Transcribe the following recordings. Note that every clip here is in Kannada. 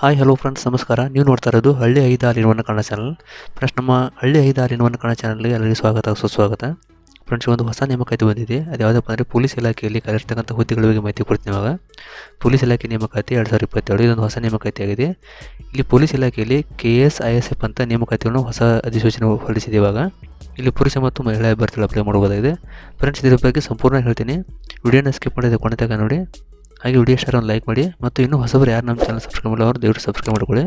ಹಾಯ್ ಹಲೋ ಫ್ರೆಂಡ್ಸ್ ನಮಸ್ಕಾರ. ನೀವು ನೋಡ್ತಾ ಇರೋದು ಹಳ್ಳಿ ಐದಾರಿನವನ್ನ ಕನ್ನಡ ಚಾನಲ್ ಫ್ರೆಂಡ್ಸ್ ನಮ್ಮ ಹಳ್ಳಿ ಐದಾರಿನವನ್ನ ಕನ್ನಡ ಚಾನಲ್ಗೆ ಎಲ್ಲರಿಗೂ ಸ್ವಾಗತ, ಸುಸ್ವಾಗತ. ಫ್ರೆಂಡ್ಸ್ ಒಂದು ಹೊಸ ನೇಮಕಾತಿ ಬಂದಿದೆ. ಅದು ಯಾವುದಪ್ಪ ಅಂದರೆ ಪೊಲೀಸ್ ಇಲಾಖೆಯಲ್ಲಿ ಕಲಿರ್ತಕ್ಕಂಥ ಹುದ್ದೆಗಳ ಬಗ್ಗೆ ಮಾಹಿತಿ ಕೊಡ್ತೀನಿ ಇವಾಗ. ಪೊಲೀಸ್ ಇಲಾಖೆ ನೇಮಕಾತಿ ಎರಡು ಸಾವಿರದ ಇಪ್ಪತ್ತೆರಡು, ಇದೊಂದು ಹೊಸ ನೇಮಕಾತಿ ಆಗಿದೆ. ಇಲ್ಲಿ ಪೊಲೀಸ್ ಇಲಾಖೆಯಲ್ಲಿ K S I S F ಅಂತ ನೇಮಕಾತಿಯನ್ನು ಹೊಸ ಅಧಿಸೂಚನೆ ಹೊರಡಿಸಿದೆ ಇವಾಗ. ಇಲ್ಲಿ ಪುರುಷ ಮತ್ತು ಮಹಿಳಾ ಅಭ್ಯರ್ಥಿಗಳು ಅಪ್ಲೈ ಮಾಡಬಹುದಾಗಿದೆ ಫ್ರೆಂಡ್ಸ್ ಇದರ ಬಗ್ಗೆ ಸಂಪೂರ್ಣ ಹೇಳ್ತೀನಿ. ವಿಡಿಯೋನ ಸ್ಕಿಪ್ ಮಾಡಿದ ಕೊನೆ ತನಕ ನೋಡಿ. ಹಾಗೆ ವಿಡಿಯೋ ಶೇರ್ ಒಂದು ಲೈಕ್ ಮಾಡಿ ಮತ್ತು ಇನ್ನೂ ಹೊಸಬರು ಯಾರು ನಮ್ಮ ಚಾನಲ್ ಸಬ್ಸ್ಕ್ರೈಬ್ ಮಾಡಲ್ಲ ಅವರು ದಯವಿಟ್ಟು ಸಬ್ಸ್ಕ್ರೈಬ್ ಮಾಡ್ಕೊಳ್ಳಿ.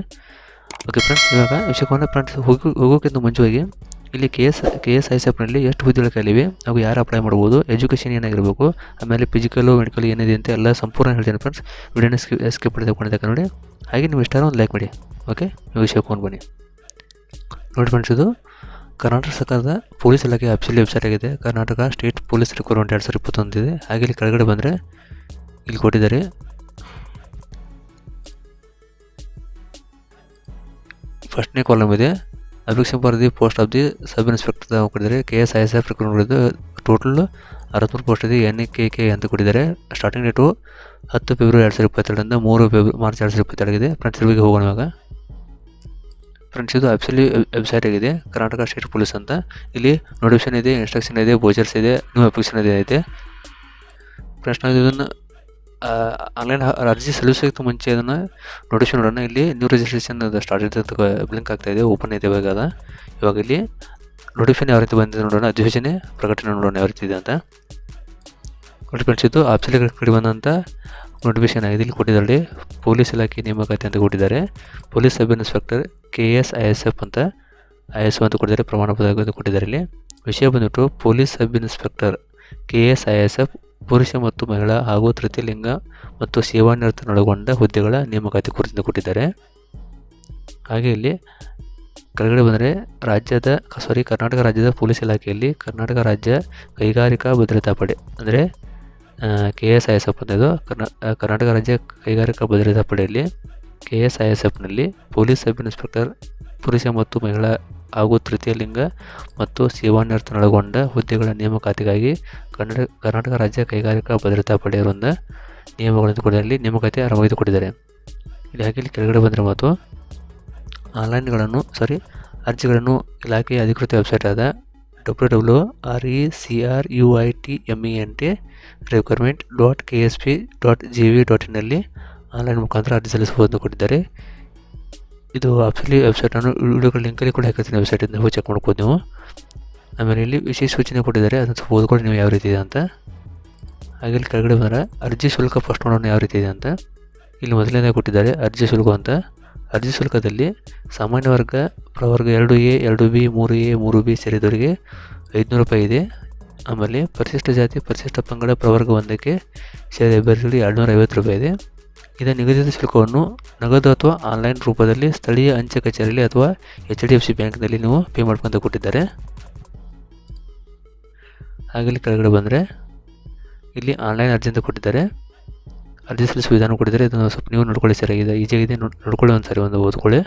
ಓಕೆ ಫ್ರೆಂಡ್ಸ್ ಇವಾಗ ವಿಷಯಕ್ಕೆ ಫ್ರೆಂಡ್ಸ್ ಹೋಗಿ, ಹೋಗೋಕ್ಕಿಂತ ಮುಂಚೆಯಾಗಿ ಇಲ್ಲಿ K S K S I C ಎಫ್ನಲ್ಲಿ ಎಷ್ಟು ಹುದ್ದೆಗಳು ಕಲಿವೆ ಅವು ಯಾರು ಅಪ್ಲೈ ಮಾಡ್ಬೋದು ಎಜುಕೇಷನ್ ಏನಾಗಿರಬೇಕು, ಆಮೇಲೆ ಫಿಸಿಕಲು ಮೆಡಿಕಲ್ ಏನಿದೆ ಅಂತ ಎಲ್ಲ ಸಂಪೂರ್ಣ ಹೇಳ್ತೀನಿ ಫ್ರೆಂಡ್ಸ್ ವಿಡಿಯೋನ ಸ್ಕಿ ಸ್ಕಿಪ್ ಕೊನೆ ನೋಡಿ. ಹಾಗೆ ನೀವು ಇಷ್ಟಾರ ಒಂದು ಲೈಕ್ ಮಾಡಿ. ಓಕೆ ನೀವು ವಿಷಯ ಫೋನ್ ಬನ್ನಿ. ನೋಡಿ ಫ್ರೆಂಡ್ಸ್ ಇದು ಕರ್ನಾಟಕ ಸರ್ಕಾರದ ಪೊಲೀಸ್ ಇಲಾಖೆ ಅಫಿಷಿಯಲ್ ವೆಬ್ಸೈಟ್ ಆಗಿದೆ. ಕರ್ನಾಟಕ ಸ್ಟೇಟ್ ಪೊಲೀಸ್ ರಿಕ್ರೂಟ್ಮೆಂಟ್ ಎರಡು ಸಾವಿರದ ಇಪ್ಪತ್ತೊಂದಿದೆ ಹಾಗೆ ಇಲ್ಲಿ ಕೆಳಗಡೆ ಬಂದರೆ ಇಲ್ಲಿ ಕೊಟ್ಟಿದ್ದಾರೆ. ಫಸ್ಟ್ನೇ ಕಾಲಮ್ ಇದೆ. ಅಭಿಕ್ಷನ್ for the post of the sub inspector ಕೊಟ್ಟಿದ್ದಾರೆ. K S I S F recruitment total ಅರವತ್ತ್ಮೂರು ಪೋಸ್ಟ್ ಇದೆ. ಎನ್ ಕೆ ಕೆ ಅಂತ ಕೊಟ್ಟಿದ್ದಾರೆ. ಸ್ಟಾರ್ಟಿಂಗ್ ಡೇಟು ಹತ್ತು ಫೆಬ್ರವರಿ ಎರಡು ಸಾವಿರದ ಇಪ್ಪತ್ತೆರಡರಿಂದ ಮೂರು ಫೆಬ್ರವರಿ ಮಾರ್ಚ್ ಎರಡು ಸಾವಿರದ ಇಪ್ಪತ್ತೆರಡಿದೆ ಫ್ರೆಂಡ್ಸ್ ಇಲ್ಲಿಗೆ ಹೋಗೋಣ ಇವಾಗ. ಫ್ರೆಂಡ್ಸ್ ಇದು ಅಫಿಷಿಯಲಿ ವೆಬ್ಸೈಟ್ ಆಗಿದೆ. ಕರ್ನಾಟಕ ಸ್ಟೇಟ್ ಪೊಲೀಸ್ ಅಂತ. ಇಲ್ಲಿ ನೋಟಿಫಿಕೇಶನ್ ಇದೆ ಇನ್ಸ್ಟ್ರಕ್ಷನ್ ಇದೆ ಬೋಚರ್ಸ್ ಇದೆ ನ್ಯೂ ಅಪ್ಲಿಕೇಶನ್ ಇದೆ ಫ್ರೆಂಡ್ಸ್ ನಾವು ಇದನ್ನು ಆನ್ಲೈನ್ ಅರ್ಜಿ ಸಲ್ಲಿಸೋಕ್ಕಿಂತ ಮುಂಚೆ ಅದನ್ನು ನೋಟಿಫಿಕೇಶನ್ ನೋಡೋಣ. ಇಲ್ಲಿ ನ್ಯೂ ರಿಜಿಸ್ಟ್ರೇಷನ್ ಸ್ಟಾರ್ಟ್ ಇರ್ತದೆ ಬ್ಲಿಂಕ್ ಆಗ್ತಾ ಇದೆ ಓಪನ್ ಇದೆ ಇವಾಗ ಅದ. ಇವಾಗ ಇಲ್ಲಿ ನೋಟಿಫಿಕೇಶನ್ ಯಾವ ರೀತಿ ಬಂದಿದೆ ನೋಡೋಣ, ಅಧಿಸೂಚನೆ ಪ್ರಕಟಣೆ ನೋಡೋಣ ಯಾವ ರೀತಿ ಇದೆ ಅಂತ. ನೋಟಿಫಿಕೇಶನ್ ಇದು ಆಪ್ಷನ್ ಕಡೆ ಬಂದಂಥ ನೋಟಿಫಿಕೇಶನ್ ಆಗಿದೆ. ಇಲ್ಲಿ ಕೊಟ್ಟಿದ್ದಾರೆ, ಪೊಲೀಸ್ ಇಲಾಖೆ ನೇಮಕಾತಿ ಅಂತ ಕೊಟ್ಟಿದ್ದಾರೆ. Police sub inspector K S I S F ಅಂತ ಐ ಎಸ್ ಅಂತ ಕೊಟ್ಟಿದ್ದಾರೆ ಪ್ರಮಾಣ ಪತ್ರ ಕೊಟ್ಟಿದ್ದಾರೆ ಇಲ್ಲಿ. ವಿಷಯ ಬಂದ್ಬಿಟ್ಟು police sub inspector K S I S F ಪುರುಷ ಮತ್ತು ಮಹಿಳಾ ಹಾಗೂ ತೃತೀಯ ಲಿಂಗ ಮತ್ತು ಸೇವಾನಿರತನೊಳಗೊಂಡ ಹುದ್ದೆಗಳ ನೇಮಕಾತಿ ಕುರಿತು ಕೊಟ್ಟಿದ್ದಾರೆ. ಹಾಗೆ ಇಲ್ಲಿ ಕೆಳಗಡೆ ಬಂದರೆ ರಾಜ್ಯದ ಸಾರಿ ಕರ್ನಾಟಕ ರಾಜ್ಯದ ಪೊಲೀಸ್ ಇಲಾಖೆಯಲ್ಲಿ ಕರ್ನಾಟಕ ರಾಜ್ಯ ಕೈಗಾರಿಕಾ ಭದ್ರತಾ ಪಡೆ ಅಂದರೆ K S I S F ಅನ್ನೋದು ಕರ್ನಾ ಕರ್ನಾಟಕ ರಾಜ್ಯ ಕೈಗಾರಿಕಾ ಭದ್ರತಾ ಪಡೆಯಲ್ಲಿ ಕೆ ಎಸ್ ಐ ಎಸ್ ಎಫ್ನಲ್ಲಿ ಪೊಲೀಸ್ ಸಬ್ ಇನ್ಸ್ಪೆಕ್ಟರ್ ಪುರುಷ ಮತ್ತು ಮಹಿಳಾ ಹಾಗೂ ತೃತೀಯ ಲಿಂಗ ಮತ್ತು ಸೇವಾನಿರತನೊಳಗೊಂಡ ಹುದ್ದೆಗಳ ನೇಮಕಾತಿಗಾಗಿ ಕನ್ನಡ, ಕರ್ನಾಟಕ ರಾಜ್ಯ ಕೈಗಾರಿಕಾ ಭದ್ರತಾ ಪಡೆಯವರಿಂದ ನಿಯಮಗಳನ್ನು ಕೊಡಿದಲ್ಲಿ ನೇಮಕಾತಿ ಆರಂಭವಾಗಿ ಕೊಟ್ಟಿದ್ದಾರೆ ಇಲ್ಲಿ ಇಲ್ಲಿ ಕೆಳಗಡೆ ಬಂದರೆ ಮತ್ತು ಆನ್ಲೈನ್ಗಳನ್ನು ಸಾರಿ ಅರ್ಜಿಗಳನ್ನು ಇಲಾಖೆಯ ಅಧಿಕೃತ ವೆಬ್ಸೈಟ್ ಆದ W W R E C R U I T M E N T requirement dot K S P dot G V dot ಇನ್ನಲ್ಲಿ online ಮುಖಾಂತರ ಅರ್ಜಿ ಸಲ್ಲಿಸಬಹುದು ಕೊಟ್ಟಿದ್ದಾರೆ ಇದು ಆ್ಯಕ್ಚುಲಿ ವೆಬ್ಸೈಟ್ ನಾನು ವಿಡಿಯೋಗಳ ಲಿಂಕಲ್ಲಿ ಕೂಡ ಹಾಕಿರ್ತೀನಿ. ವೆಬ್ಸೈಟಿಂದ ಹೋಗಿ ಚೆಕ್ ಮಾಡ್ಬೋದು ನೀವು. ಆಮೇಲೆ ಇಲ್ಲಿ ವಿಶೇಷ ಸೂಚನೆ ಕೊಟ್ಟಿದ್ದಾರೆ. ಅದನ್ನು ಓದ್ಕೊಂಡು ನೀವು ಯಾವ ರೀತಿ ಇದೆ ಅಂತ. ಹಾಗೆ ಇಲ್ಲಿ ಕೆಳಗಡೆ ಬಂದರೆ ಅರ್ಜಿ ಶುಲ್ಕ ಫಸ್ಟ್ ನೋಡೋಣ ಯಾವ ರೀತಿ ಇದೆ ಅಂತ. ಇಲ್ಲಿ ಮೊದಲನೇ ಕೊಟ್ಟಿದ್ದಾರೆ ಅರ್ಜಿ ಶುಲ್ಕ ಅಂತ. ಅರ್ಜಿ ಶುಲ್ಕದಲ್ಲಿ ಸಾಮಾನ್ಯ ವರ್ಗ, ಪ್ರವರ್ಗ ಎರಡು ಎ, ಎರಡು ಬಿ, ಮೂರು ಎ, ಮೂರು ಬಿ ಸೇರಿದವರಿಗೆ ಐದುನೂರು ರೂಪಾಯಿ ಇದೆ. ಆಮೇಲೆ ಪರಿಶಿಷ್ಟ ಜಾತಿ, ಪರಿಶಿಷ್ಟ ಪಂಗಡ, ಪ್ರವರ್ಗ ಒಂದಕ್ಕೆ ಸೇರಿದ ಅಭ್ಯರ್ಥಿಗಳಿಗೆ ಎರಡುನೂರ ಐವತ್ತು ರೂಪಾಯಿ ಇದೆ. ಇದರ ನಿಗದಿತ ಶುಲ್ಕವನ್ನು ನಗದು ಅಥವಾ ಆನ್ಲೈನ್ ರೂಪದಲ್ಲಿ ಸ್ಥಳೀಯ ಅಂಚೆ ಕಚೇರಿಯಲ್ಲಿ ಅಥವಾ ಎಚ್ ಡಿ ಎಫ್ ಸಿ ಬ್ಯಾಂಕ್ನಲ್ಲಿ ನೀವು ಪೇ ಮಾಡ್ಕೊಂತ ಕೊಟ್ಟಿದ್ದಾರೆ. ಹಾಗೆ ಕೆಳಗಡೆ ಬಂದರೆ ಇಲ್ಲಿ ಆನ್ಲೈನ್ ಅರ್ಜಿ ಅಂತ ಕೊಟ್ಟಿದ್ದಾರೆ. ಅರ್ಜಿ ಸಲ್ಲಿಸುವ ವಿಧಾನ ಕೊಟ್ಟಿದ್ದಾರೆ. ಇದನ್ನು ಸ್ವಲ್ಪ ನೀವು ನೋಡ್ಕೊಳ್ಳಿ ಸರಿಯಾಗಿದೆ. ಈಜಿಯಾಗಿದೆ ಇದೆ ನೋಡ್ಕೊಳ್ಳಿ ಒಂದು ಸರಿ ಒಂದು ಓದ್ಕೊಳ್ಳಿ.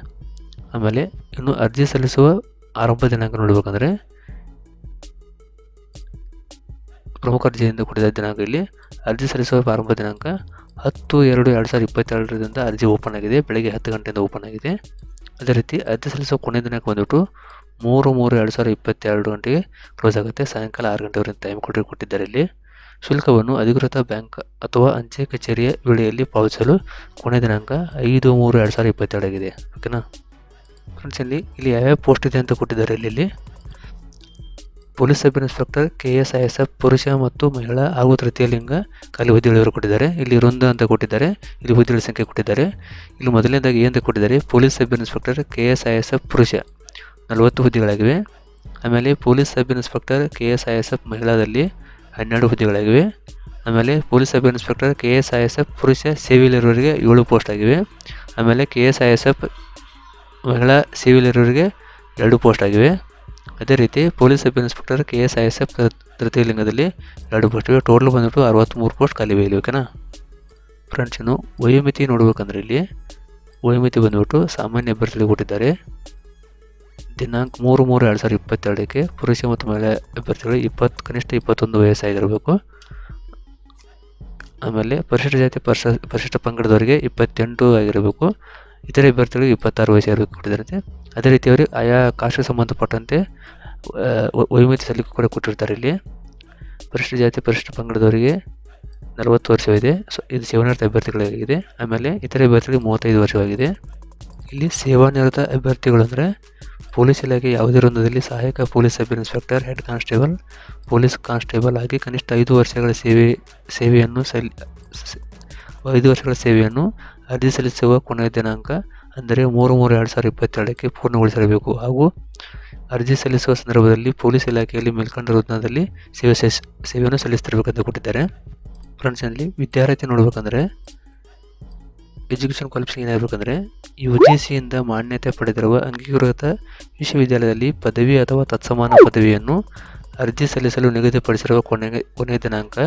ಆಮೇಲೆ ಇನ್ನು ಅರ್ಜಿ ಸಲ್ಲಿಸುವ ಆರಂಭ ದಿನಾಂಕ ನೋಡಬೇಕಂದ್ರೆ ಪ್ರಮುಖ ಅರ್ಜಿಯಿಂದ ಕೊಟ್ಟಿದ್ದ ದಿನಾಂಕ ಇಲ್ಲಿ. ಅರ್ಜಿ ಸಲ್ಲಿಸುವ ಆರಂಭ ದಿನಾಂಕ ಹತ್ತು ಎರಡು ಎರಡು ಸಾವಿರದ ಇಪ್ಪತ್ತೆರಡರಿಂದ ಅರ್ಜಿ ಓಪನ್ ಆಗಿದೆ, ಬೆಳಗ್ಗೆ ಹತ್ತು ಗಂಟೆಯಿಂದ ಓಪನ್ ಆಗಿದೆ. ಅದೇ ರೀತಿ ಅರ್ಜಿ ಸಲ್ಲಿಸುವ ಕೊನೆ ದಿನಕ್ಕೆ ಬಂದುಬಿಟ್ಟು ಮೂರು ಮೂರು ಎರಡು ಸಾವಿರದ ಇಪ್ಪತ್ತೆರಡು ಗಂಟೆಗೆ ಕ್ಲೋಸ್ ಆಗುತ್ತೆ. ಸಾಯಂಕಾಲ ಆರು ಗಂಟೆವರೆಗೆ ಟೈಮ್ ಕೊಟ್ಟು ಕೊಟ್ಟಿದ್ದಾರೆ ಇಲ್ಲಿ. ಶುಲ್ಕವನ್ನು ಅಧಿಕೃತ ಬ್ಯಾಂಕ್ ಅಥವಾ ಅಂಚೆ ಕಚೇರಿಯ ವೇಳೆಯಲ್ಲಿ ಪಾವತಿಸಲು ಕೊನೆ ದಿನಾಂಕ ಐದು ಮೂರು ಎರಡು ಸಾವಿರದ ಇಪ್ಪತ್ತೆರಡಾಗಿದೆ. ಓಕೆನಾ ಫ್ರೆಂಡ್ಸ್ ಇಲ್ಲಿ ಇಲ್ಲಿ ಯಾವ್ಯಾವ ಪೋಸ್ಟ್ ಇದೆ ಅಂತ ಕೊಟ್ಟಿದ್ದಾರೆ ಇಲ್ಲಿ? Police sub inspector K S I S F ಪುರುಷ ಮತ್ತು ಮಹಿಳಾ ಹಾಗೂ ತೃತೀಯ ಲಿಂಗ ಖಾಲಿ ಹುದ್ದೆಗಳು ಕೊಟ್ಟಿದ್ದಾರೆ. ಇಲ್ಲಿ ವೃಂದ ಅಂತ ಕೊಟ್ಟಿದ್ದಾರೆ. ಇಲ್ಲಿ ಹುದ್ದೆಗಳ ಸಂಖ್ಯೆ ಕೊಟ್ಟಿದ್ದಾರೆ. ಇಲ್ಲಿ ಮೊದಲನೇದಾಗಿ ಏನು ಕೊಟ್ಟಿದ್ದಾರೆ. Police sub inspector K S I S F ಪುರುಷ. ನಲವತ್ತು ಹುದ್ದೆಗಳಾಗಿವೆ ಆಮೇಲೆ police sub inspector K S I S F ಮಹಿಳಾದಲ್ಲಿ ಹನ್ನೆರಡು ಹುದ್ದೆಗಳಾಗಿವೆ ಆಮೇಲೆ police sub inspector K S I S F ಪುರುಷ ಸಿವಿಲ್ ಇರೋರಿಗೆ ಏಳು ಪೋಸ್ಟ್ ಆಗಿವೆ. ಆಮೇಲೆ K S I S F ಮಹಿಳಾ ಸಿವಿಲ್ ಇರೋರಿಗೆ ಎರಡು ಪೋಸ್ಟ್ ಆಗಿವೆ. ಅದೇ ರೀತಿ police sub inspector K S I S F ತೃತೀಯ ಲಿಂಗದಲ್ಲಿ ಎರಡು ಪೋಸ್ಟ್ ಇವೆ. ಟೋಟಲ್ ಬಂದ್ಬಿಟ್ಟು ಅರವತ್ತ್ಮೂರು ಪೋಸ್ಟ್ ಖಾಲಿ ಇಲ್ಲಿ ಓಕೆನಾ ಫ್ರೆಂಡ್ಸ್ ಇನ್ನು ವಯೋಮಿತಿ ನೋಡ್ಬೇಕಂದ್ರೆ ಇಲ್ಲಿ ವಯೋಮಿತಿ ಬಂದ್ಬಿಟ್ಟು ಸಾಮಾನ್ಯ ಅಭ್ಯರ್ಥಿಗಳಿಗೆ ಕೊಟ್ಟಿದ್ದಾರೆ. ದಿನಾಂಕ ಮೂರು ಮೂರು ಎರಡು ಸಾವಿರದ ಇಪ್ಪತ್ತೆರಡಕ್ಕೆ ಪುರುಷ ಮತ್ತು ಮಹಿಳೆ ಅಭ್ಯರ್ಥಿಗಳು ಇಪ್ಪತ್ತು, ಕನಿಷ್ಠ ಇಪ್ಪತ್ತೊಂದು ವಯಸ್ಸಾಗಿರಬೇಕು. ಆಮೇಲೆ ಪರಿಶಿಷ್ಟ ಜಾತಿ ಪರಿಶ ಪರಿಶಿಷ್ಟ ಪಂಗಡದವರಿಗೆ ಇಪ್ಪತ್ತೆಂಟು ಆಗಿರಬೇಕು. ಇತರೆ ಅಭ್ಯರ್ಥಿಗಳಿಗೆ ಇಪ್ಪತ್ತಾರು ವಯಸ್ಸು ಇರಬೇಕು ಕೊಟ್ಟಿದ್ದಾರೆ. ಅದೇ ರೀತಿ ಅವರು ಆಯಾ ಕಾಸ್ಟ್ಗೆ ಸಂಬಂಧಪಟ್ಟಂತೆ ವೈಮಿತಿ ಸಲ್ಲಿಕೆ ಕೂಡ ಕೊಟ್ಟಿರ್ತಾರೆ ಇಲ್ಲಿ. ಪರಿಶಿಷ್ಟ ಜಾತಿ, ಪರಿಶಿಷ್ಟ ಪಂಗಡದವರಿಗೆ ನಲವತ್ತು ವರ್ಷವಿದೆ ಸೊ, ಇದು ಸೇವಾನಿರತ ಅಭ್ಯರ್ಥಿಗಳಾಗಿದೆ. ಆಮೇಲೆ ಇತರ ಅಭ್ಯರ್ಥಿಗಳಿಗೆ ಮೂವತ್ತೈದು ವರ್ಷವಾಗಿದೆ. ಇಲ್ಲಿ ಸೇವಾನಿರತ ಅಭ್ಯರ್ಥಿಗಳು ಅಂದರೆ ಪೊಲೀಸ್ ಇಲಾಖೆ ಯಾವುದೇ ವೃಂದದಲ್ಲಿ ಸಹಾಯಕ police sub inspector, head constable, police constable ಆಗಿ ಕನಿಷ್ಠ ಐದು ವರ್ಷಗಳ ಸೇವೆ, ಸೇವೆಯನ್ನು ಸಲ್ ಐದು ವರ್ಷಗಳ ಸೇವೆಯನ್ನು ಅರ್ಜಿ ಸಲ್ಲಿಸುವ ಕೊನೆಯ ದಿನಾಂಕ ಅಂದರೆ ಮೂರು ಮೂರು ಎರಡು ಸಾವಿರದ ಇಪ್ಪತ್ತೆರಡಕ್ಕೆ ಪೂರ್ಣಗೊಳಿಸಿರಬೇಕು ಹಾಗೂ ಅರ್ಜಿ ಸಲ್ಲಿಸುವ ಸಂದರ್ಭದಲ್ಲಿ ಪೊಲೀಸ್ ಇಲಾಖೆಯಲ್ಲಿ ಮೇಲ್ಕಂಡ ವೃತ್ತದಲ್ಲಿ ಸೇವೆ ಸಲ್ಲಿಸ್, ಸೇವೆಯನ್ನು ಸಲ್ಲಿಸ್ತಿರ್ಬೇಕಂತ ಕೊಟ್ಟಿದ್ದಾರೆ ಫ್ರೆಂಡ್ಸ್ ಇಲ್ಲಿ ವಿದ್ಯಾರ್ಥಿ ನೋಡಬೇಕಂದ್ರೆ, ಎಜುಕೇಷನ್ ಕ್ವಾಲಿಫಿಕೇಷನ್ ಏನಾಗಬೇಕಂದ್ರೆ ಯು ಜಿ ಸಿಯಿಂದ ಮಾನ್ಯತೆ ಪಡೆದಿರುವ ಅಂಗೀಕೃತ ವಿಶ್ವವಿದ್ಯಾಲಯದಲ್ಲಿ ಪದವಿ ಅಥವಾ ತತ್ಸಮಾನ ಪದವಿಯನ್ನು ಅರ್ಜಿ ಸಲ್ಲಿಸಲು ನಿಗದಿಪಡಿಸಿರುವ ಕೊನೆಗೆ, ಕೊನೆಯ ದಿನಾಂಕ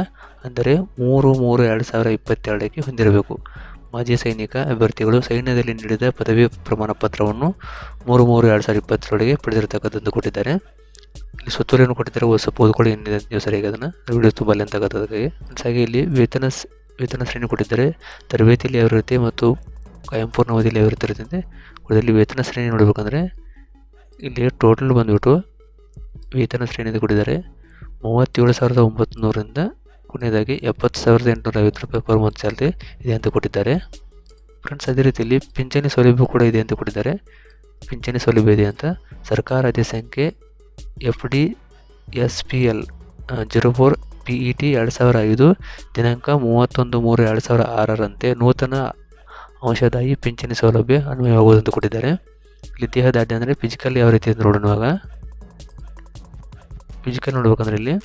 ಅಂದರೆ ಮೂರು ಮೂರು ಎರಡು ಸಾವಿರ ಇಪ್ಪತ್ತೆರಡಕ್ಕೆ ಹೊಂದಿರಬೇಕು. ಮಾಜಿ ಸೈನಿಕ ಅಭ್ಯರ್ಥಿಗಳು ಸೈನ್ಯದಲ್ಲಿ ನೀಡಿದ ಪದವಿ ಪ್ರಮಾಣ ಪತ್ರವನ್ನು ಮೂರು ಮೂರು ಎರಡು ಸಾವಿರದ ಇಪ್ಪತ್ತರೊಳಗೆ ಪಡೆದಿರತಕ್ಕಂಥದ್ದು ಕೊಟ್ಟಿದ್ದಾರೆ. ಇಲ್ಲಿ ಸುತ್ತೋಲೆಯನ್ನು ಕೊಟ್ಟಿದ್ದಾರೆ. ಹೊಸ ಓದ್ಕೊಳ್ಳಿ ಏನಿದೆ ನೀವು ಸರಿಯಾಗಿ ಅದನ್ನು ವಿಡಿಯೋ ತುಂಬ ಅದಕ್ಕೆ ಹಾಗೆ ಇಲ್ಲಿ ವೇತನ ವೇತನ ಶ್ರೇಣಿ ಕೊಟ್ಟಿದ್ದಾರೆ. ತರಬೇತಿಯಲ್ಲಿ ಯಾವ ಮತ್ತು ಕಾಯಂ ಪೂರ್ಣ ಅವಧಿಯಲ್ಲಿ ಯಾವ ರೀತಿ ವೇತನ ಶ್ರೇಣಿ ನೋಡಬೇಕಂದ್ರೆ ಇಲ್ಲಿ ಟೋಟಲ್ ಬಂದುಬಿಟ್ಟು ವೇತನ ಶ್ರೇಣಿ ಕೊಟ್ಟಿದ್ದಾರೆ. ಮೂವತ್ತೇಳು ಸಾವಿರದ ಒಂಬತ್ತು ನೂರಿಂದ ಕೊನೆಯದಾಗಿ ಎಪ್ಪತ್ತು ಸಾವಿರದ ಎಂಟುನೂರ ಐವತ್ತು ರೂಪಾಯಿ ಪರ್ ಮಂತ್ ಸ್ಯಾಲ್ರಿ ಇದೆ ಅಂತ ಕೊಟ್ಟಿದ್ದಾರೆ. ಫ್ರೆಂಡ್ಸ್ ಅದೇ ರೀತಿಯಲ್ಲಿ ಪಿಂಚಣಿ ಸೌಲಭ್ಯ ಕೂಡ ಇದೆ ಅಂತ ಕೊಟ್ಟಿದ್ದಾರೆ. ಪಿಂಚಣಿ ಸೌಲಭ್ಯ ಇದೆ ಅಂತ. ಸರ್ಕಾರ ಅದೇ ಸಂಖ್ಯೆ F D S P L zero four P E T ಎರಡು ಸಾವಿರ ಐದು, ದಿನಾಂಕ ಮೂವತ್ತೊಂದು ಮೂರು ಎರಡು ಸಾವಿರ ಆರರಂತೆ ನೂತನ ಅಂಶದಾಯಿ ಪಿಂಚಣಿ ಸೌಲಭ್ಯ ಅನ್ವಯವಾಗುವುದಂತ ಕೊಟ್ಟಿದ್ದಾರೆ. ಇಲ್ಲಿ ದೇಹದಾಢ್ಯ ಅಂದರೆ ಫಿಸಿಕಲ್ ಯಾವ ರೀತಿ ಅಂತ ನೋಡೋಣವಾಗ ಫಿಸಿಕಲ್ ನೋಡ್ಬೇಕಂದ್ರೆ ಇಲ್ಲಿ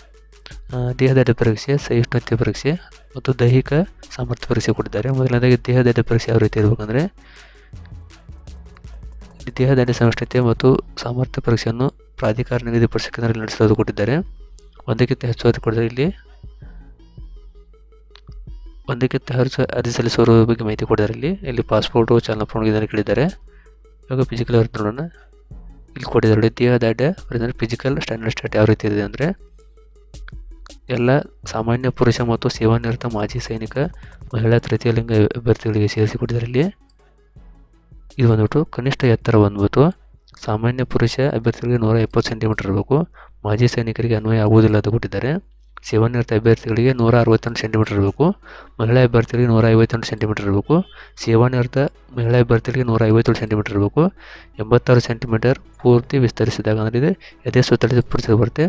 ದೇಹದಾಢ್ಯ ಪರೀಕ್ಷೆ ಸಹಿಷ್ಣುತೆ ಪರೀಕ್ಷೆ ಮತ್ತು ದೈಹಿಕ ಸಾಮರ್ಥ್ಯ ಪರೀಕ್ಷೆ ಕೊಟ್ಟಿದ್ದಾರೆ. ಮೊದಲನೇದಾಗಿ ದೇಹದಾಢ್ಯ ಪರೀಕ್ಷೆ ಯಾವ ರೀತಿ ಇರಬೇಕಂದ್ರೆ ದೇಹದಾಢ್ಯ ಸಹಿಷ್ಣುತೆ ಮತ್ತು ಸಾಮರ್ಥ್ಯ ಪರೀಕ್ಷೆಯನ್ನು ಪ್ರಾಧಿಕಾರ ನಿಗದಿಪಡಿಸಿದ ಕೇಂದ್ರದಲ್ಲಿ ನಡೆಸಲು ಕೊಟ್ಟಿದ್ದಾರೆ. ಒಂದಕ್ಕಿಂತ ಹೆಚ್ಚು ಅರ್ಜಿ ಕೊಡಿದರೆ ಇಲ್ಲಿ. ಒಂದಕ್ಕಿಂತ ಹೆಚ್ಚು ಅರ್ಜಿ ಸಲ್ಲಿಸುವ ಬಗ್ಗೆ ಮಾಹಿತಿ ಕೊಡಿದ್ದಾರೆ ಇಲ್ಲಿ. ಇಲ್ಲಿ ಪಾಸ್ಪೋರ್ಟು, ಚಾಲನಾ ಪ್ರಮಾಣ ಕೇಳಿದ್ದಾರೆ. ಇವಾಗ ಫಿಸಿಕಲ್ ನೋಡೋಣ. ಇಲ್ಲಿ ಕೊಟ್ಟಿದ್ದಾರೆ ದೇಹದಾಢ್ಯ ಫಿಸಿಕಲ್ ಸ್ಟ್ಯಾಂಡರ್ಡ್ ಸ್ಟಾಟ್ ಯಾವ ರೀತಿ ಇದೆ ಅಂದರೆ ಎಲ್ಲ ಸಾಮಾನ್ಯ ಪುರುಷ ಮತ್ತು ಸೇವಾನಿರತ ಮಾಜಿ ಸೈನಿಕ, ಮಹಿಳಾ ತೃತೀಯ ಲಿಂಗ ಅಭ್ಯರ್ಥಿಗಳಿಗೆ ಸೇರಿಸಿಕೊಟ್ಟಿದ್ದರಲ್ಲಿ ಇದು ಬಂದ್ಬಿಟ್ಟು ಕನಿಷ್ಠ ಎತ್ತರ ಬಂದ್ಬಿಟ್ಟು ಸಾಮಾನ್ಯ ಪುರುಷ ಅಭ್ಯರ್ಥಿಗಳಿಗೆ ನೂರ ಎಪ್ಪತ್ತು ಸೆಂಟಿಮೀಟರ್ ಇರಬೇಕು. ಮಾಜಿ ಸೈನಿಕರಿಗೆ ಅನ್ವಯ ಆಗುವುದಿಲ್ಲ ಅಂತ ಕೊಟ್ಟಿದ್ದಾರೆ. ಸೇವಾನಿರತ ಅಭ್ಯರ್ಥಿಗಳಿಗೆ ನೂರ ಅರವತ್ತೆಂಟು ಸೆಂಟಿಮೀಟರ್ ಇರಬೇಕು. ಮಹಿಳಾ ಅಭ್ಯರ್ಥಿಗಳಿಗೆ ನೂರ ಐವತ್ತೆಂಟು ಸೆಂಟಿಮೀಟರ್ ಇರಬೇಕು. ಸೇವಾನಿರತ ಮಹಿಳಾ ಅಭ್ಯರ್ಥಿಗಳಿಗೆ ನೂರ ಐವತ್ತೇಳು ಸೆಂಟಿಮೀಟರ್ ಇರಬೇಕು. ಎಂಬತ್ತಾರು ಸೆಂಟಿಮೀಟರ್ ಪೂರ್ತಿ ವಿಸ್ತರಿಸಿದಾಗ ಅಂದರೆ ಇದೆ ಎದೆ ಸುತ್ತಲಿದ ಪೂರ್ತಿ ಬರುತ್ತೆ.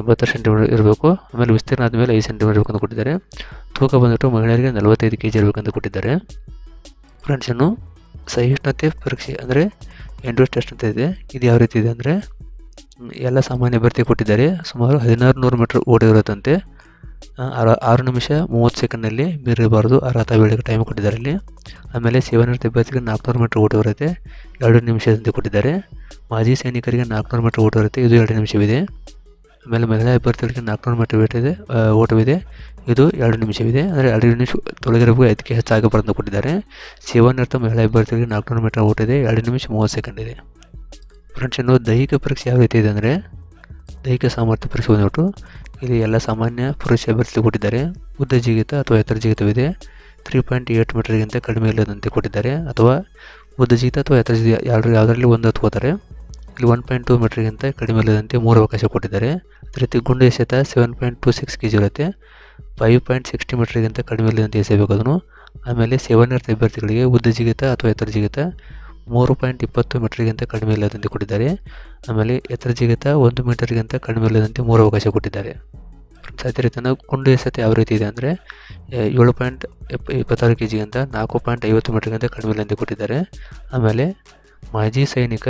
ಎಂಬತ್ತಾರು ಸೆಂಟಿಮೀಟರ್ ಇರಬೇಕು. ಆಮೇಲೆ ವಿಸ್ತೀರ್ಣ ಆದಮೇಲೆ ಐದು ಸೆಂಟಿಮೀಟರ್ ಇರಬೇಕಂತ ಕೊಟ್ಟಿದ್ದಾರೆ. ತೂಕ ಬಂದ್ಬಿಟ್ಟು ಮಹಿಳೆಯರಿಗೆ ನಲವತ್ತೈದು ಕೆ ಜಿ ಇರಬೇಕಂತ ಕೊಟ್ಟಿದ್ದಾರೆ. ಫ್ರೆಂಡ್ಸ್ ಇನ್ನು ಸಹಿಷ್ಣುತೆ ಪರೀಕ್ಷೆ ಅಂದರೆ ಎಂಡೋಸ್ ಟೆಸ್ಟ್ ಅಂತ ಇದೆ. ಇದು ಯಾವ ರೀತಿ ಇದೆ ಅಂದರೆ, ಎಲ್ಲ ಸಾಮಾನ್ಯ ಭರ್ತಿ ಕೊಟ್ಟಿದ್ದಾರೆ. ಸುಮಾರು ಹದಿನಾರು ನೂರು ಮೀಟ್ರ್ ಓಡಿರುತ್ತಂತೆ ಆರು ಆರು ನಿಮಿಷ ಮೂವತ್ತು ಸೆಕೆಂಡ್ನಲ್ಲಿ ಮೀರಿರಬಾರ್ದು. ಅರ್ಹತಾ ವೇಳೆಗೆ ಟೈಮ್ ಕೊಟ್ಟಿದ್ದಾರೆ ಇಲ್ಲಿ ಆಮೇಲೆ ಸೇವಾನಿರತ ಅಭ್ಯರ್ಥಿಗೆ ನಾಲ್ಕುನೂರು ಮೀಟ್ರ್ ಓಟ ಬರುತ್ತೆ ಎರಡು ನಿಮಿಷದಂತೆ ಕೊಟ್ಟಿದ್ದಾರೆ. ಮಾಜಿ ಸೈನಿಕರಿಗೆ ನಾಲ್ಕುನೂರು ಮೀಟ್ರ್ ಓಟ ಬರುತ್ತೆ ಇದು ಎರಡು ನಿಮಿಷವಿದೆ. ಆಮೇಲೆ ಮಹಿಳಾ ಅಭ್ಯರ್ಥಿಗಳಿಗೆ ನಾಲ್ಕುನೂರು ಮೀಟರ್ ಇದೆ. ಓಟವಿದೆ. ಇದು ಎರಡು ನಿಮಿಷವಿದೆ. ಅಂದರೆ ಎರಡು ನಿಮಿಷ ಅದಕ್ಕೆ ಹೆಚ್ಚಾಗಬಾರ್ದು ಬರೆದು ಕೊಟ್ಟಿದ್ದಾರೆ ಸೇವಾನಿರತ ಮಹಿಳಾ ಅಭ್ಯರ್ಥಿಗಳಿಗೆ ನಾಲ್ಕುನೂರು ಮೀಟರ್ ಓಟ ಇದೆ ಎರಡು ನಿಮಿಷ ಮೂವತ್ತು ಸೆಕೆಂಡ್ ಇದೆ. ಫ್ರೆಂಡ್ಸ್, ಇನ್ನು ದೈಹಿಕ ಪರೀಕ್ಷೆ ಯಾವ ರೀತಿ ಇದೆ ಅಂದರೆ ದೈಹಿಕ ಸಾಮರ್ಥ್ಯ ಪರೀಕ್ಷೆ ಬಂದ್ಬಿಟ್ಟು ಇಲ್ಲಿ ಎಲ್ಲ ಸಾಮಾನ್ಯ ಪುರುಷ ಅಭ್ಯರ್ಥಿ ಕೊಟ್ಟಿದ್ದಾರೆ. ಉದ್ದ ಜಿಗಿತ ಅಥವಾ ಎತ್ತರ ಜಿಗಿತವಿದೆ ತ್ರೀ ಪಾಯಿಂಟ್ ಏಟ್ ಮೀಟರ್ಗಿಂತ ಕಡಿಮೆ ಇಲ್ಲದಂತೆ ಕೊಟ್ಟಿದ್ದಾರೆ. ಅಥವಾ ಉದ್ದ ಜಿಗಿತ ಅಥವಾ ಎತ್ತರ ಜಿಗಿತ ಯಾರು ಯಾವುದರಲ್ಲಿ ಒಂದು ಹತ್ಕೋತಾರೆ ಇಲ್ಲಿ ಒನ್ ಪಾಯಿಂಟ್ ಟೂ ಮೀಟರ್ಗಿಂತ ಕಡಿಮೆ ಇಲ್ಲದಂತೆ ಮೂರು ಅವಕಾಶ ಕೊಟ್ಟಿದ್ದಾರೆ. ಅದೇ ರೀತಿ ಗುಂಡು ಎಸೆತ seven point two six K G ಇರುತ್ತೆ ಫೈವ್ ಪಾಯಿಂಟ್ ಸಿಕ್ಸ್ಟಿ ಮೀಟರ್ಗಿಂತ ಕಡಿಮೆ ಇಲ್ಲದಂತೆ ಎಸೆಯಬೇಕು ಅದನ್ನು. ಆಮೇಲೆ ಸೇವಾನಿರತ ಅಭ್ಯರ್ಥಿಗಳಿಗೆ ಉದ್ದ ಜಿಗಿತ ಅಥವಾ ಎತ್ತರ ಜಿಗಿತ ಮೂರು ಪಾಯಿಂಟ್ ಇಪ್ಪತ್ತು ಮೀಟರ್ಗಿಂತ ಕಡಿಮೆ ಇಲ್ಲದಂತೆ ಕೊಟ್ಟಿದ್ದಾರೆ. ಆಮೇಲೆ ಎತ್ತರ ಜಿಗಿತ ಒಂದು ಮೀಟರ್ಗಿಂತ ಕಡಿಮೆ ಇಲ್ಲದಂತೆ ಮೂರು ಅವಕಾಶ ಕೊಟ್ಟಿದ್ದಾರೆ. ಅದೇ ರೀತಿ ಗುಂಡು ಎಸೆತ ಯಾವ ರೀತಿ ಇದೆ ಅಂದರೆ ಏಳು ಪಾಯಿಂಟ್ ಎಪ್ ಇಪ್ಪತ್ತಾರು ಕೆ ಜಿಗಿಂತ ನಾಲ್ಕು ಪಾಯಿಂಟ್ ಐವತ್ತು ಮೀಟರ್ಗಿಂತ ಕಡಿಮೆ ಇಲ್ಲದಂತೆ ಕೊಟ್ಟಿದ್ದಾರೆ. ಆಮೇಲೆ ಮಾಜಿ ಸೈನಿಕ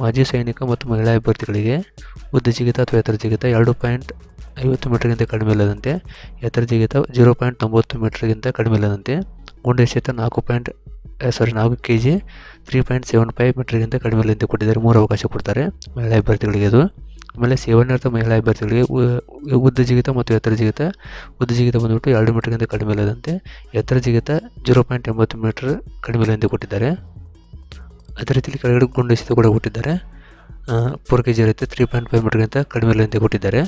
ಮಾಜಿ ಸೈನಿಕ ಮತ್ತು ಮಹಿಳಾ ಅಭ್ಯರ್ಥಿಗಳಿಗೆ ಉದ್ದ ಜಿಗಿತ ಅಥವಾ ಎತ್ತರ ಜಿಗಿತ ಎರಡು ಪಾಯಿಂಟ್ ಐವತ್ತು ಮೀಟರ್ಗಿಂತ ಕಡಿಮೆ ಇಲ್ಲದಂತೆ ಎತ್ತರ ಜಿಗಿತ ಜೀರೋ ಪಾಯಿಂಟ್ ತೊಂಬತ್ತು ಮೀಟರ್ಗಿಂತ ಕಡಿಮೆ ಇಲ್ಲದಂತೆ ಗುಂಡು ಎಸೆತ ನಾಲ್ಕು ಪಾಯಿಂಟ್ ಸಾರಿ ನಾಲ್ಕು K G three point seven five ಮೀಟರ್ಗಿಂತ ಕಡಿಮೆ ಇಲ್ಲದಂತೆ ಕೊಟ್ಟಿದ್ದಾರೆ. ಮೂರು ಅವಕಾಶ ಕೊಡ್ತಾರೆ ಮಹಿಳಾ ಅಭ್ಯರ್ಥಿಗಳಿಗೆ ಅದು. ಆಮೇಲೆ ಸೇವನಿರತ ಮಹಿಳಾ ಅಭ್ಯರ್ಥಿಗಳಿಗೆ ಉದ್ದ ಜಿಗಿತ ಮತ್ತು ಎತ್ತರ ಜಿಗಿತ ಉದ್ದ ಜಿಗಿತ ಬಂದುಬಿಟ್ಟು ಎರಡು ಮೀಟರ್ಗಿಂತ ಕಡಿಮೆ ಇಲ್ಲದಂತೆ ಎತ್ತರ ಜಿಗಿತ ಜೀರೋ ಪಾಯಿಂಟ್ ಎಂಬತ್ತು ಮೀಟರ್ ಕಡಿಮೆ ಇಲ್ಲದಂತೆ ಕೊಟ್ಟಿದ್ದಾರೆ. ಅದೇ ರೀತಿಯಲ್ಲಿ ಕೆಳಗಡೆ ಗುಂಡು ಎಸೆತ ಕೂಡ ಕೊಟ್ಟಿದ್ದಾರೆ. ಫೋರ್ ಕೆ ಜಿ ಇರುತ್ತೆ ತ್ರೀ ಪಾಯಿಂಟ್ ಫೈವ್ ಮೀಟರ್ಗಿಂತ ಕಡಿಮೆ ಇಲ್ಲದಂತೆ ಕೊಟ್ಟಿದ್ದಾರೆ.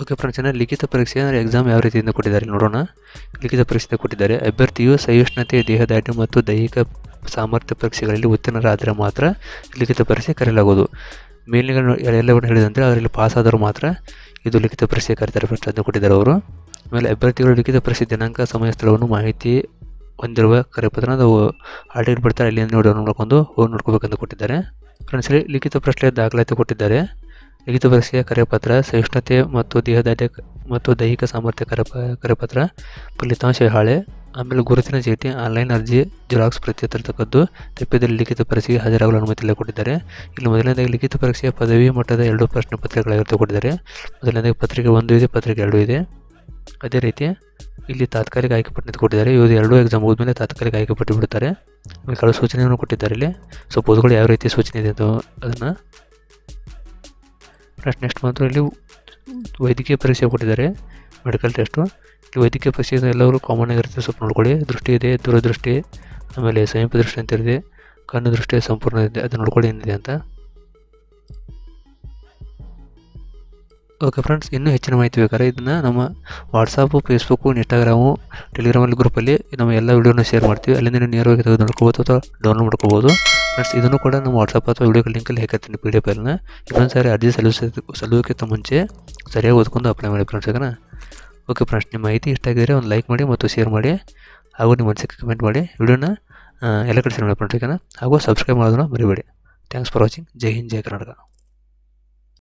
ಓಕೆ ಫ್ರೆಂಡ್ಸ್ ಏನಾದ್ರೆ ಲಿಖಿತ ಪರೀಕ್ಷೆ ಅಂದರೆ ಎಕ್ಸಾಮ್ ಯಾವ ರೀತಿಯಿಂದ ಕೊಟ್ಟಿದ್ದಾರೆ ನೋಡೋಣ. ಲಿಖಿತ ಪರೀಕ್ಷೆ ಕೊಟ್ಟಿದ್ದಾರೆ, ಅಭ್ಯರ್ಥಿಯು ಸಹಿಷ್ಣುತೆ ದೇಹದಾಢ್ಯ ಮತ್ತು ದೈಹಿಕ ಸಾಮರ್ಥ್ಯ ಪರೀಕ್ಷೆಗಳಲ್ಲಿ ಉತ್ತೀರ್ಣರಾದರೆ ಮಾತ್ರ ಲಿಖಿತ ಪರೀಕ್ಷೆ ಕರೆಯಲಾಗುವುದು. ಮೇಲಿನ ಎಲ್ಲವನ್ನು ಹೇಳಿದಂತೆ ಅದರಲ್ಲಿ ಪಾಸ್ ಆದರೂ ಮಾತ್ರ ಇದು ಲಿಖಿತ ಪರೀಕ್ಷೆ ಕರೀತಾರೆ ಫ್ರೆಂಡ್ಸ್ ಅದನ್ನು ಕೊಟ್ಟಿದ್ದಾರೆ ಅವರು. ಆಮೇಲೆ ಅಭ್ಯರ್ಥಿಗಳು ಲಿಖಿತ ಪರೀಕ್ಷೆ ದಿನಾಂಕ, ಸಮಯ, ಸ್ಥಳವನ್ನು ಮಾಹಿತಿ ಹೊಂದಿರುವ ಕರೆಪತ್ರನ ನಾವು ಹಾಲ್ ಬಿಡ್ತಾರೆ. ಅಲ್ಲಿ ನೋಡಿ ನೋಡ್ಕೊಂಡು ಹೋಗಿ ನೋಡ್ಕೋಬೇಕಂತ ಕೊಟ್ಟಿದ್ದಾರೆ. ಫ್ರೆಂಡ್ಸ್, ಇಲ್ಲಿ ಲಿಖಿತ ಪ್ರಶ್ನೆ ದಾಖಲಾತಿ ಕೊಟ್ಟಿದ್ದಾರೆ. ಲಿಖಿತ ಪರೀಕ್ಷೆಯ ಕರೆಪತ್ರ ಸಹಿಷ್ಣುತೆ ಮತ್ತು ದೇಹದಾಢ್ಯ ಮತ್ತು ದೈಹಿಕ ಸಾಮರ್ಥ್ಯ ಕರೆಪ ಕರೆಪತ್ರ ಫಲಿತಾಂಶ ಹಾಳೆ, ಆಮೇಲೆ ಗುರುತಿನ ಚೀಟಿ, ಆನ್ಲೈನ್ ಅರ್ಜಿ, ಜೆರಾಕ್ಸ್ ಪ್ರತಿ ತರತಕ್ಕದ್ದು ತಪ್ಪಿದಲ್ಲಿ ಲಿಖಿತ ಪರೀಕ್ಷೆಗೆ ಹಾಜರಾಗಲು ಅನುಮತಿ ಇಲ್ಲ ಕೊಟ್ಟಿದ್ದಾರೆ. ಇಲ್ಲಿ ಮೊದಲನೇದಾಗಿ ಲಿಖಿತ ಪರೀಕ್ಷೆಯ ಪದವಿ ಮಟ್ಟದ ಎರಡು ಪ್ರಶ್ನೆ ಪತ್ರಿಕೆಗಳಾಗಿರ್ತವೆ ಕೊಟ್ಟಿದ್ದಾರೆ. ಮೊದಲನೇದಾಗಿ ಪತ್ರಿಕೆ ಒಂದು ಇದೆ, ಪತ್ರಿಕೆ ಎರಡು ಇದೆ. ಅದೇ ರೀತಿ ಇಲ್ಲಿ ತಾತ್ಕಾಲಿಕ ಆಯ್ಕೆ ಪಟ್ಟಿದ್ದು ಕೊಟ್ಟಿದ್ದಾರೆ. ಇವರು ಎರಡು ಎಕ್ಸಾಮ್ ಹೋದ್ಮೇಲೆ ತಾತ್ಕಾಲಿಕ ಆಯ್ಕೆ ಪಟ್ಟಿ ಬಿಡ್ತಾರೆ ಆಮೇಲೆ ಕೆಲವು ಸೂಚನೆಯನ್ನು ಕೊಟ್ಟಿದ್ದಾರೆ ಇಲ್ಲಿ. ಸೊ ಪೋಸ್ಟ್ಗಳು ಯಾವ ರೀತಿ ಸೂಚನೆ ಇದೆ ಅದು, ಅದನ್ನು ನೆಕ್ಸ್ಟ್ ನೆಕ್ಸ್ಟ್ ಮಾತ್ರ ಇಲ್ಲಿ ವೈದ್ಯಕೀಯ ಪರೀಕ್ಷೆ ಕೊಟ್ಟಿದ್ದಾರೆ ಮೆಡಿಕಲ್ ಟೆಸ್ಟು ಇಲ್ಲಿ ವೈದ್ಯಕೀಯ ಪರೀಕ್ಷೆ ಎಲ್ಲರೂ ಕಾಮನ್ ಆಗಿರುತ್ತೆ ಸ್ವಲ್ಪ ನೋಡ್ಕೊಳ್ಳಿ. ದೃಷ್ಟಿ ಇದೆ, ದೂರದೃಷ್ಟಿ, ಆಮೇಲೆ ಸಮೀಪ ದೃಷ್ಟಿ ಅಂತ ಇದೆ, ಕಣ್ಣು ದೃಷ್ಟಿ ಸಂಪೂರ್ಣ ಇದೆ ಅದು ನೋಡ್ಕೊಳ್ಳಿ ಏನಿದೆ ಅಂತ. ಓಕೆ ಫ್ರೆಂಡ್ಸ್ ಇನ್ನೂ ಹೆಚ್ಚಿನ ಮಾಹಿತಿ ಬೇಕಾದ್ರೆ ಇದನ್ನು ನಮ್ಮ ವಾಟ್ಸಪ್ಪು ಫೇಸ್ಬುಕ್ಕು ಇನ್ಸ್ಟಾಗ್ರಾಮು ಟೆಲಿಗ್ರಾಮಲ್ಲಿ ಗ್ರೂಪಲ್ಲಿ ನಮ್ಮ ಎಲ್ಲ ವೀಡಿಯೋನ ಶೇರ್ ಮಾಡ್ತೀವಿ. ಅಲ್ಲಿಂದ ನೀವು ನೇರವಾಗಿ ತೆಗೆದು ನೋಡ್ಕೋಬೋದು ಅಥವಾ ಡೌನ್ಲೋಡ್ ಮಾಡ್ಕೋಬೋದು. ಫ್ರೆಂಡ್ಸ್ ಇದನ್ನು ಕೂಡ ನಮ್ಮ ವಾಟ್ಸಪ್ ಅಥವಾ ವೀಡಿಯೋ ಲಿಂಕಲ್ಲಿ ಹಾಕಿರ್ತೀನಿ ಪಿ ಡಿ ಎಫ್ ಎಲ್ಲ ಇನ್ನೊಂದು ಸಾರಿ ಅರ್ಜಿ ಸಲ್ಲಿಸ ಸಲ್ಲೋಕ್ಕಿಂತ ಮುಂಚೆ ಸರಿಯಾಗಿ ಓದ್ಕೊಂಡು ಅಪ್ಲೈ ಮಾಡಿ ಫ್ರೆಂಡ್ಸ್ ಓಕೆನಾ ಓಕೆ ಫ್ರೆಂಡ್ಸ್ ನಿಮ್ಮ ಮಾಹಿತಿ ಇಷ್ಟ ಆಗಿದ್ರೆ ಒಂದು ಲೈಕ್ ಮಾಡಿ ಮತ್ತು ಶೇರ್ ಮಾಡಿ ಹಾಗೂ ನಿಮ್ಮ ಮನಸ್ಸಿಗೆ ಕಮೆಂಟ್ ಮಾಡಿ. ವಿಡಿಯೋನ ಎಲ್ಲ ಕಡೆ ಶೇರ್ ಮಾಡಿ ಫ್ರೆಂಡ್ಸ್ ಓಕೆನಾ ಹಾಗೂ ಸಬ್ಸ್ಕ್ರೈಬ್ ಮಾಡೋದನ್ನ ಮರಿಬೇಡಿ. ಥ್ಯಾಂಕ್ಸ್ ಫಾರ್ ವಾಚಿಂಗ್ ಜೈ ಹಿಂದ್, ಜೈ ಕರ್ನಾಟಕ.